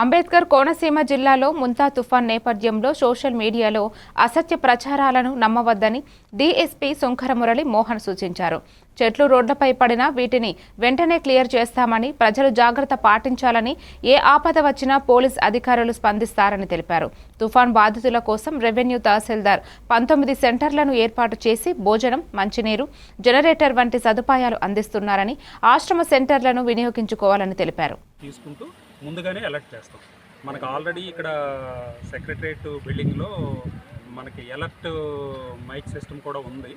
అంబేద్కర్ కోనసీమ జిల్లాలో ముంతా తుఫాన్ నేపథ్యంలో సోషల్ మీడియాలో అసత్య ప్రచారాలను నమ్మవద్దని డీఎస్పీ శంకర మురళి మోహన్ సూచించారు. చెట్లు రోడ్లపై పడినా వీటిని వెంటనే క్లియర్ చేస్తామని ప్రజలు జాగ్రత్త పాటించాలని ఏ ఆపద వచ్చినా పోలీస్ అధికారులు స్పందిస్తారని తెలిపారు. తుఫాన్ బాధితుల కోసం రెవెన్యూ తహసీల్దార్ పంతొమ్మిది సెంటర్లను ఏర్పాటు చేసి భోజనం మంచినీరు జనరేటర్ వంటి సదుపాయాలు అందిస్తున్నారని ఆశ్రమ సెంటర్లను వినియోగించుకోవాలని తెలిపారు. ముందుగానే అలర్ట్ చేస్తాం. మనకు ఆల్రెడీ ఇక్కడ సెక్రటరేట్ బిల్డింగ్లో మనకి అలర్ట్ మైక్ సిస్టమ్ కూడా ఉంది.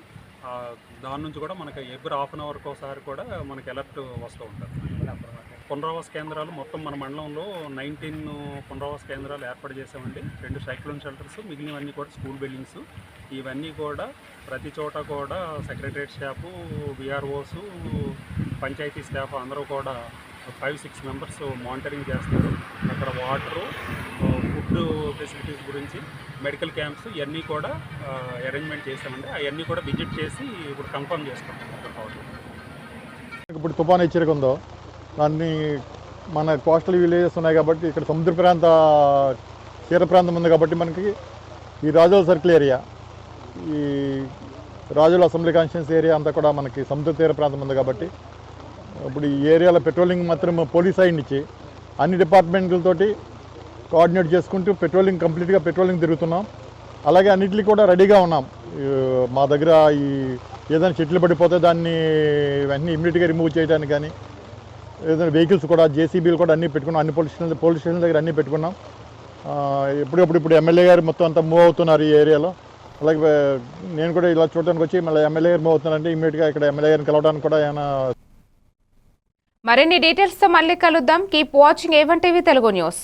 దాని నుంచి కూడా మనకి ఎవ్రీ హాఫ్ అన్ అవర్కి ఒకసారి కూడా మనకి అలర్ట్ వస్తూ ఉంటుంది. పునరావాస కేంద్రాలు మొత్తం మన మండలంలో నైన్టీన్ పునరావాస కేంద్రాలు ఏర్పాటు చేసామండి రెండు సైక్లోన్ షెల్టర్స్ మిగిలినవన్నీ కూడా స్కూల్ బిల్డింగ్స్ ఇవన్నీ కూడా ప్రతి చోట కూడా secretariat staff VROs panchayat staff అందరూ కూడా ఫైవ్ సిక్స్ మెంబర్స్ మానిటరింగ్ చేస్తారు. అక్కడ వాటరు ఫుడ్ ఫెసిలిటీస్ గురించి మెడికల్ క్యాంప్స్ ఇవన్నీ కూడా అరేంజ్మెంట్ చేశామండి అవన్నీ కూడా విజిట్ చేసి ఇప్పుడు కన్ఫర్మ్ చేసుకుంటాం ఇప్పుడు తుఫాన్ హెచ్చరిక ఉందో దాన్ని మన కోస్టల్ విలేజెస్ ఉన్నాయి కాబట్టి ఇక్కడ సముద్ర ప్రాంత తీర ప్రాంతం ఉంది కాబట్టి మనకి ఈ రాజుల సర్కిల్ ఏరియా ఈ రాజుల అసెంబ్లీ కాన్స్టిట్యూన్స్ ఏరియా అంతా కూడా మనకి సముద్ర తీర ప్రాంతం ఉంది కాబట్టి ఇప్పుడు ఈ ఏరియాలో పెట్రోలింగ్ మాత్రం పోలీస్ సైడ్ ఇచ్చి అన్ని డిపార్ట్మెంట్లతోటి కోఆర్డినేట్ చేసుకుంటూ పెట్రోలింగ్ కంప్లీట్గా పెట్రోలింగ్ తిరుగుతున్నాం. అలాగే అన్నిటికీ కూడా రెడీగా ఉన్నాం. మా దగ్గర ఈ ఏదైనా చెట్లు పడిపోతే దాన్ని వెంటనే ఇమ్మీడియట్గా రిమూవ్ చేయడానికి కానీ ఏదైనా వెహికల్స్ కూడా జేసీబీలు కూడా అన్నీ పెట్టుకున్నాం. అన్ని పోలీస్ స్టేషన్ పోలీస్ స్టేషన్ దగ్గర అన్నీ పెట్టుకున్నాం. ఎప్పుడప్పుడు ఇప్పుడు ఎమ్మెల్యే గారు మొత్తం అంతా మూవ్ అవుతున్నారు ఈ ఏరియాలో. అలాగే నేను కూడా ఇలా చూడడానికి వచ్చి మళ్ళీ ఎమ్మెల్యే గారు మూవ్ అవుతున్నారంటే ఇమ్మీడియట్గా ఇక్కడ ఎమ్మెల్యే గారిని కలవడానికి కూడా ఏమైనా మరిన్ని డీటెయిల్స్తో మళ్ళీ కలుద్దాం. Keep watching A one TV Telugu news